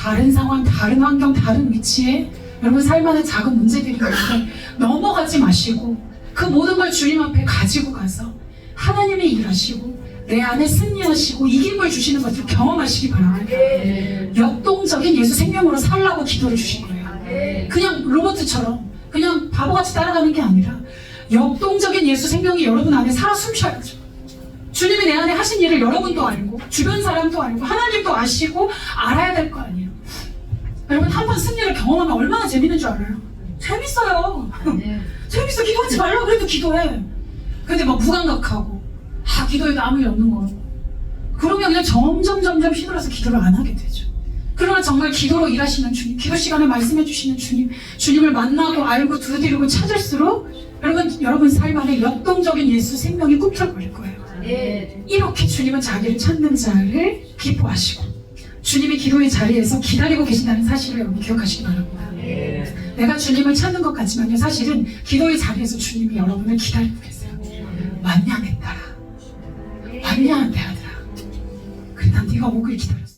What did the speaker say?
다른 상황, 다른 환경, 다른 위치에 여러분 살만한 작은 문제들이 있는데 넘어가지 마시고 그 모든 걸 주님 앞에 가지고 가서 하나님이 일하시고 내 안에 승리하시고 이김을 주시는 것을 경험하시기 바랍니다. 역동적인 예수 생명으로 살라고 기도를 주신 거예요. 그냥 로봇처럼 그냥 바보같이 따라가는 게 아니라 역동적인 예수 생명이 여러분 안에 살아 숨쉬어야죠. 주님이 내 안에 하신 일을 여러분도 알고 주변 사람도 알고 하나님도 아시고 알아야 될 거 아니에요. 여러분 한 번 승리를 경험하면 얼마나 재밌는 줄 알아요? 재밌어요. 재밌어 기도하지 말라고 그래도 기도해. 근데 막 무감각하고 아 기도해도 아무 일 없는 거. 그러면 그냥 점점 점점 휘둘러서 기도를 안 하게 되죠. 그러나 정말 기도로 일하시는 주님, 기도 시간에 말씀해 주시는 주님, 주님을 만나고 알고 두드리고 찾을수록 여러분 여러분 삶 안에 역동적인 예수 생명이 꿈틀거릴 거예요. 이렇게 주님은 자기를 찾는 자를 기뻐하시고 주님이 기도의 자리에서 기다리고 계신다는 사실을 여러분 기억하시기 바랍니다. 내가 주님을 찾는 것 같지만요 사실은 기도의 자리에서 주님이 여러분을 기다리고 계세요. 왔냐 내 딸아 왔냐 내 아들아 난 네가 오길 기다렸어.